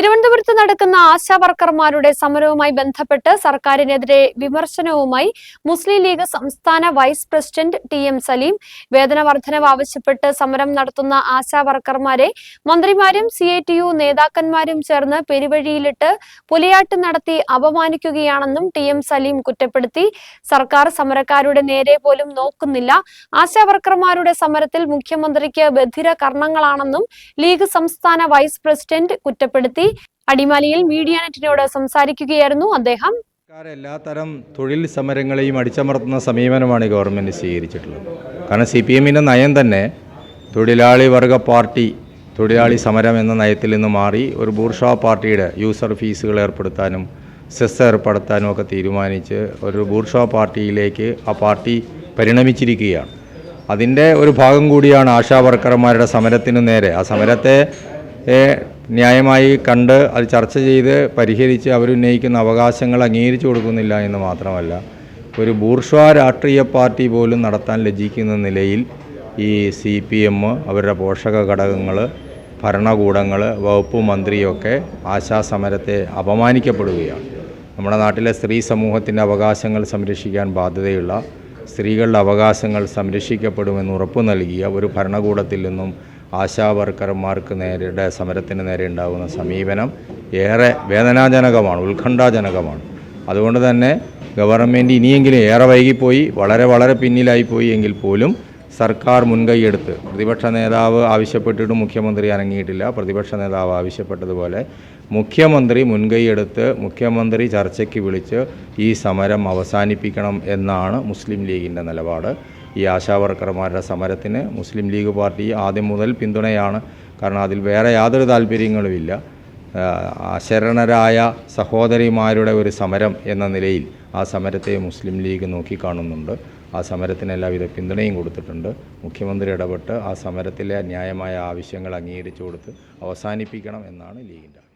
തിരുവനന്തപുരത്ത് നടക്കുന്ന ആശാ വർക്കർമാരുടെ സമരവുമായി ബന്ധപ്പെട്ട് സർക്കാരിനെതിരെ വിമർശനവുമായി മുസ്ലിം ലീഗ് സംസ്ഥാന vice president T M Saleem വേതന വർധനവ് ആവശ്യപ്പെട്ട് സമരം നടത്തുന്ന ആശാ വർക്കർമാരെ മന്ത്രിമാരും സി ഐ ടി യു നേതാക്കന്മാരും ചേർന്ന് പെരുവഴിയിലിട്ട് പുലിയാട്ട് നടത്തി അപമാനിക്കുകയാണെന്നും ടി എം സലീം കുറ്റപ്പെടുത്തി. സർക്കാർ സമരക്കാരുടെ നേരെ പോലും നോക്കുന്നില്ല. ആശാ വർക്കർമാരുടെ സമരത്തിൽ മുഖ്യമന്ത്രിക്ക് ബധിര കർണങ്ങളാണെന്നും ലീഗ് സംസ്ഥാന വൈസ് പ്രസിഡന്റ് കുറ്റപ്പെടുത്തി. അടിമാലിയിൽ മീഡിയ നെറ്റിനോട് സംസാരിക്കുകയായിരുന്നു അദ്ദേഹം. എല്ലാ തരം തൊഴിൽ സമരങ്ങളെയും അടിച്ചമർത്തുന്ന സമീപനമാണ് ഗവൺമെന്റ് സ്വീകരിച്ചിട്ടുള്ളത്. കാരണം സി പി എമ്മിന്റെ നയം തന്നെ തൊഴിലാളി വർഗ പാർട്ടി തൊഴിലാളി സമരം എന്ന നയത്തിൽ നിന്ന് മാറി ഒരു ബൂർഷാ പാർട്ടിയുടെ യൂസർ ഫീസുകൾ ഏർപ്പെടുത്താനും സെസ് ഏർപ്പെടുത്താനും ഒക്കെ തീരുമാനിച്ച് ഒരു ബൂർഷാ പാർട്ടിയിലേക്ക് ആ പാർട്ടി പരിണമിച്ചിരിക്കുകയാണ്. അതിന്റെ ഒരു ഭാഗം കൂടിയാണ് ആശാ വർക്കർമാരുടെ സമരത്തിന് നേരെ. ആ സമരത്തെ ന്യായമായി കണ്ട് അത് ചർച്ച ചെയ്ത് പരിഹരിച്ച് അവരുന്നയിക്കുന്ന അവകാശങ്ങൾ അംഗീകരിച്ചു കൊടുക്കുന്നില്ല എന്ന് മാത്രമല്ല ഒരു ബൂർഷ്വാ രാഷ്ട്രീയ പാർട്ടി പോലും നടത്താൻ ലജ്ജിക്കുന്ന നിലയിൽ ഈ സി പി എം അവരുടെ പോഷക ഘടകങ്ങൾ ഭരണകൂടങ്ങൾ വകുപ്പ് മന്ത്രിയൊക്കെ ആശാസമരത്തെ അപമാനിക്കപ്പെടുകയാണ്. നമ്മുടെ നാട്ടിലെ സ്ത്രീ സമൂഹത്തിന്റെ അവകാശങ്ങൾ സംരക്ഷിക്കാൻ ബാധ്യതയുള്ള സ്ത്രീകളുടെ അവകാശങ്ങൾ സംരക്ഷിക്കപ്പെടുമെന്ന് ഉറപ്പു നൽകിയ ഒരു ഭരണകൂടത്തിൽ നിന്നും ആശാ വർക്കർമാർക്ക് നേരിടെ സമരത്തിന് നേരെ ഉണ്ടാകുന്ന സമീപനം ഏറെ വേദനാജനകമാണ് ഉത്കണ്ഠാജനകമാണ്. അതുകൊണ്ട് തന്നെ ഗവൺമെന്റ് ഇനിയെങ്കിലും ഏറെ വൈകിപ്പോയി വളരെ വളരെ പിന്നിലായിപ്പോയി എങ്കിൽ പോലും സർക്കാർ മുൻകൈയെടുത്ത് പ്രതിപക്ഷ നേതാവ് ആവശ്യപ്പെട്ടിട്ടും മുഖ്യമന്ത്രി അനങ്ങിയിട്ടില്ല പ്രതിപക്ഷ നേതാവ് ആവശ്യപ്പെട്ടതുപോലെ മുഖ്യമന്ത്രി മുൻകൈയെടുത്ത് മുഖ്യമന്ത്രി ചർച്ചയ്ക്ക് വിളിച്ച് ഈ സമരം അവസാനിപ്പിക്കണം എന്നാണ് മുസ്ലിം ലീഗിന്റെ നിലപാട്. ഈ ആശാവർക്കർമാരുടെ സമരത്തിന് മുസ്ലിം ലീഗ് പാർട്ടി ആദ്യം മുതൽ പിന്തുണയാണ്. കാരണം അതിൽ വേറെ യാതൊരു താല്പര്യങ്ങളുമില്ല. അശരണരായ സഹോദരിമാരുടെ ഒരു സമരം എന്ന നിലയിൽ ആ സമരത്തെ മുസ്ലിം ലീഗ് നോക്കിക്കാണുന്നുണ്ട്. ആ സമരത്തിന് എല്ലാവിധ പിന്തുണയും കൊടുത്തിട്ടുണ്ട്. മുഖ്യമന്ത്രി ഇടപെട്ട് ആ സമരത്തിലെ ന്യായമായ ആവശ്യങ്ങൾ അംഗീകരിച്ചു കൊടുത്ത് അവസാനിപ്പിക്കണം എന്നാണ് ലീഗിന്റെ